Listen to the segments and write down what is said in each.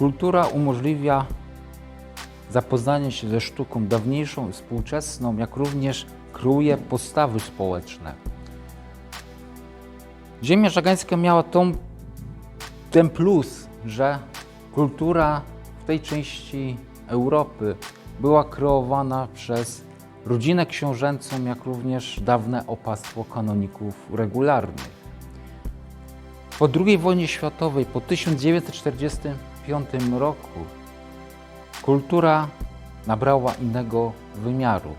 Kultura umożliwia zapoznanie się ze sztuką dawniejszą i współczesną, jak również kreuje postawy społeczne. Ziemia żagańska miała tą, ten plus, że kultura w tej części Europy była kreowana przez rodzinę książęcą, jak również dawne opactwo kanoników regularnych. Po II wojnie światowej, po 1945 roku, kultura nabrała innego wymiaru.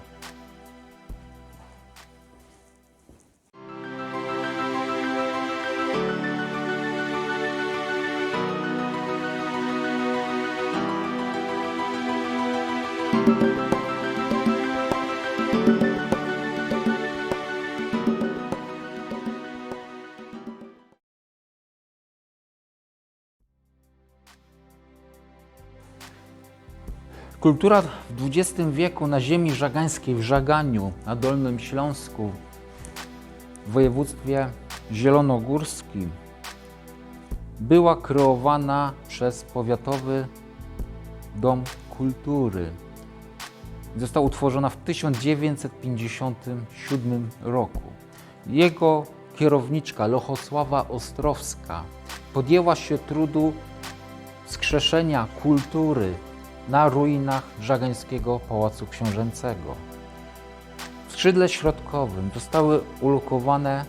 Kultura w XX wieku na ziemi żagańskiej, w Żaganiu, na Dolnym Śląsku, w województwie zielonogórskim, była kreowana przez Powiatowy Dom Kultury. Została utworzona w 1957 roku. Jego kierowniczka Lochosława Ostrowska podjęła się trudu skrzeszenia kultury na ruinach żagańskiego Pałacu Książęcego. W skrzydle środkowym zostały ulokowane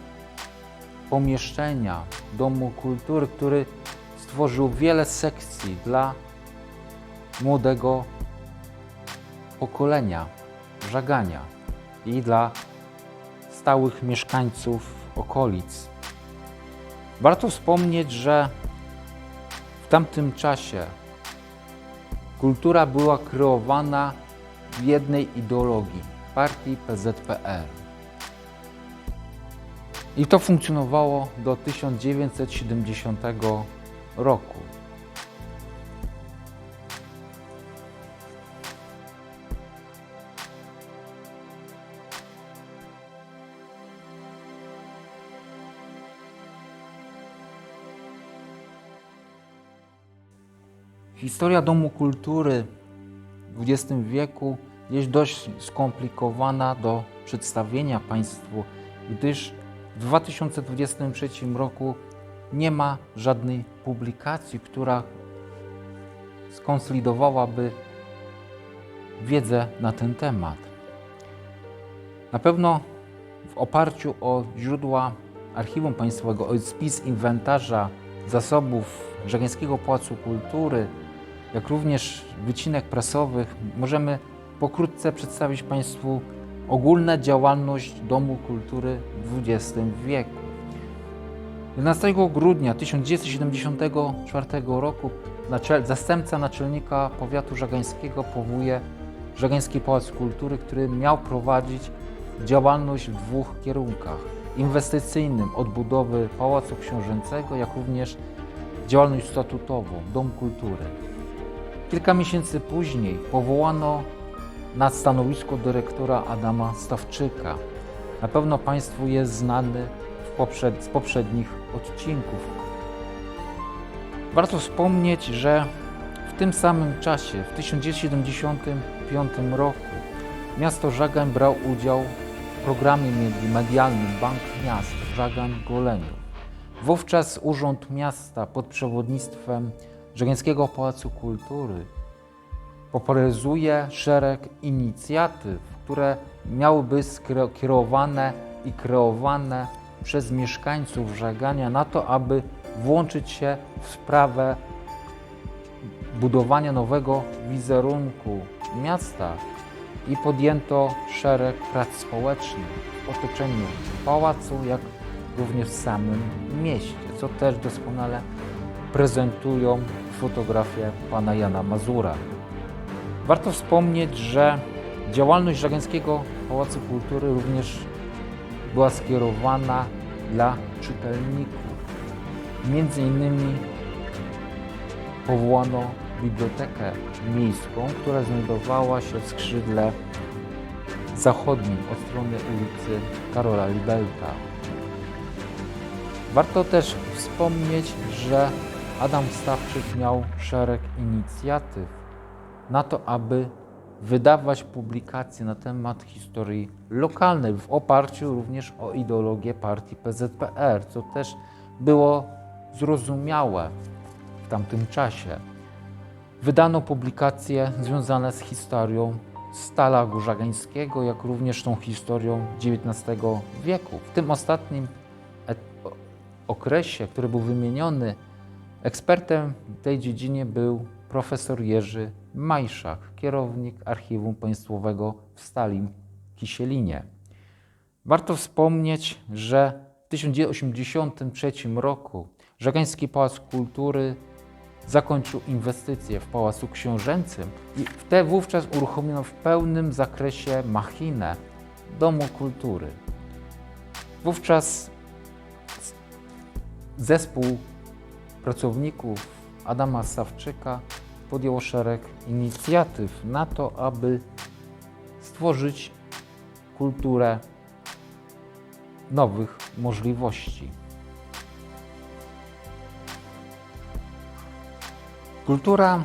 pomieszczenia Domu Kultury, który stworzył wiele sekcji dla młodego pokolenia żagania i dla stałych mieszkańców okolic. Warto wspomnieć, że w tamtym czasie Kultura była kreowana w jednej ideologii partii PZPR. I to funkcjonowało do 1970 roku. Historia Domu Kultury w XX wieku jest dość skomplikowana do przedstawienia Państwu, gdyż w 2023 roku nie ma żadnej publikacji, która skonsolidowałaby wiedzę na ten temat. Na pewno w oparciu o źródła Archiwum Państwowego, o spis inwentarza zasobów Żagańskiego Pałacu Kultury, jak również wycinek prasowych, możemy pokrótce przedstawić Państwu ogólna działalność Domu Kultury w XX wieku. 11 grudnia 1974 roku zastępca naczelnika powiatu żagańskiego powołuje Żagański Pałac Kultury, który miał prowadzić działalność w dwóch kierunkach. Inwestycyjnym odbudowy Pałacu Książęcego, jak również działalność statutową Dom Kultury. Kilka miesięcy później powołano na stanowisko dyrektora Adama Stawczyka. Na pewno Państwu jest znany poprzed, z poprzednich odcinków. Warto wspomnieć, że w tym samym czasie, w 1975 roku, miasto Żagań brał udział w programie medialnym Bank Miast Żagań Goleniów. Wówczas Urząd Miasta pod przewodnictwem Żegańskiego Pałacu Kultury popularyzuje szereg inicjatyw, które miałyby kierowane i kreowane przez mieszkańców Żegania na to, aby włączyć się w sprawę budowania nowego wizerunku miasta. I podjęto szereg prac społecznych w otoczeniu pałacu, jak również w samym mieście, co też doskonale prezentują fotografie pana Jana Mazura. Warto wspomnieć, że działalność Żagańskiego Pałacu Kultury również była skierowana dla czytelników. Między innymi powołano bibliotekę miejską, która znajdowała się w skrzydle zachodnim od strony ulicy Karola Libelta. Warto też wspomnieć, że Adam Stawczyk miał szereg inicjatyw na to, aby wydawać publikacje na temat historii lokalnej w oparciu również o ideologię partii PZPR, co też było zrozumiałe w tamtym czasie. Wydano publikacje związane z historią Stalagu Żagańskiego, jak również tą historią XIX wieku. W tym ostatnim et- okresie, który był wymieniony, ekspertem w tej dziedzinie był profesor Jerzy Majszak, kierownik Archiwum Państwowego w Stalim Kisielinie. Warto wspomnieć, że w 1983 roku Żagański Pałac Kultury zakończył inwestycje w Pałacu Książęcym i wtedy wówczas uruchomiono w pełnym zakresie machinę Domu Kultury. Wówczas zespół pracowników Adama Sawczyka podjął szereg inicjatyw na to, aby stworzyć kulturę nowych możliwości. Kultura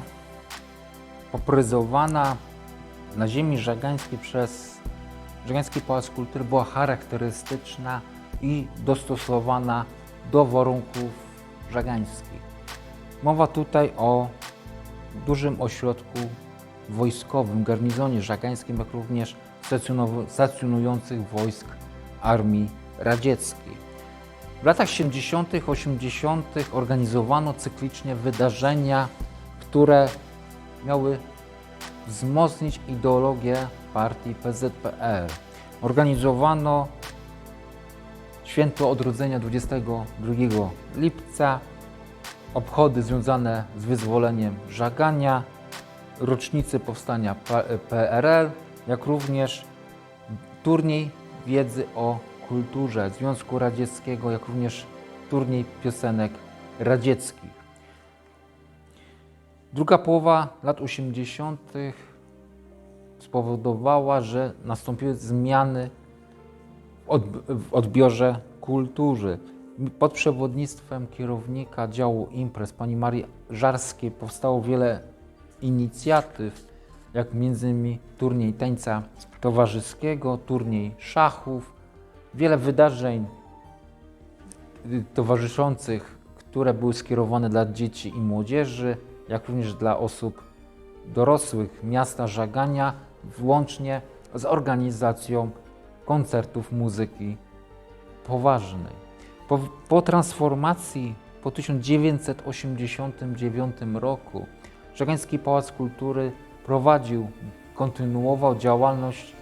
popryzowana na ziemi żagańskiej przez Żagański Pałac Kultury była charakterystyczna i dostosowana do warunków żagańskich. Mowa tutaj o dużym ośrodku wojskowym, garnizonie żagańskim, jak również stacjonujących wojsk Armii Radzieckiej. W latach 70., 80. organizowano cyklicznie wydarzenia, które miały wzmocnić ideologię partii PZPR. Organizowano święto odrodzenia 22 lipca, obchody związane z wyzwoleniem Żagania, rocznicy powstania PRL, jak również turniej wiedzy o kulturze Związku Radzieckiego, jak również turniej piosenek radzieckich. Druga połowa lat 80. spowodowała, że nastąpiły zmiany w odb- w odbiorze kultury. Pod przewodnictwem kierownika działu imprez, pani Marii Żarskiej, powstało wiele inicjatyw, jak m.in. turniej tańca towarzyskiego, turniej szachów, wiele wydarzeń y, towarzyszących, które były skierowane dla dzieci i młodzieży, jak również dla osób dorosłych miasta Żagania, włącznie z organizacją koncertów muzyki poważnej. Po, po transformacji po 1989 roku Żagański Pałac Kultury prowadził, kontynuował działalność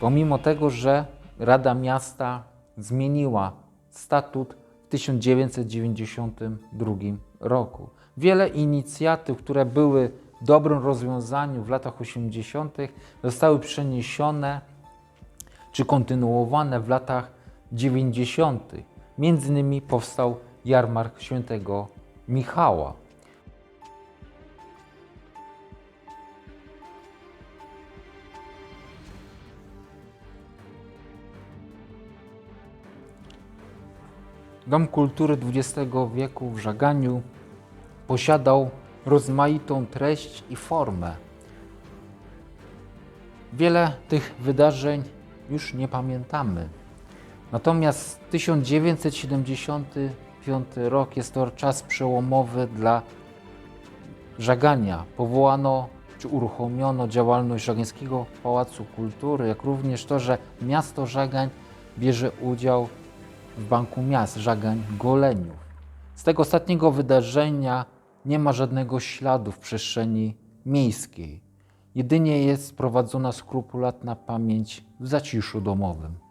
pomimo tego, że Rada Miasta zmieniła statut w 1992 roku. Wiele inicjatyw, które były dobrym rozwiązaniem w latach 80., zostały przeniesione czy kontynuowane w latach 90. Między innymi powstał jarmark świętego Michała. Dom Kultury XX wieku w Żaganiu posiadał rozmaitą treść i formę. Wiele tych wydarzeń już nie pamiętamy. Natomiast 1975 rok jest to czas przełomowy dla Żagania. Powołano czy uruchomiono działalność Żagańskiego Pałacu Kultury, jak również to, że miasto Żagań bierze udział w Banku Miast Żagań Goleniów. Z tego ostatniego wydarzenia nie ma żadnego śladu w przestrzeni miejskiej. Jedynie jest prowadzona skrupulatna pamięć w zaciszu domowym.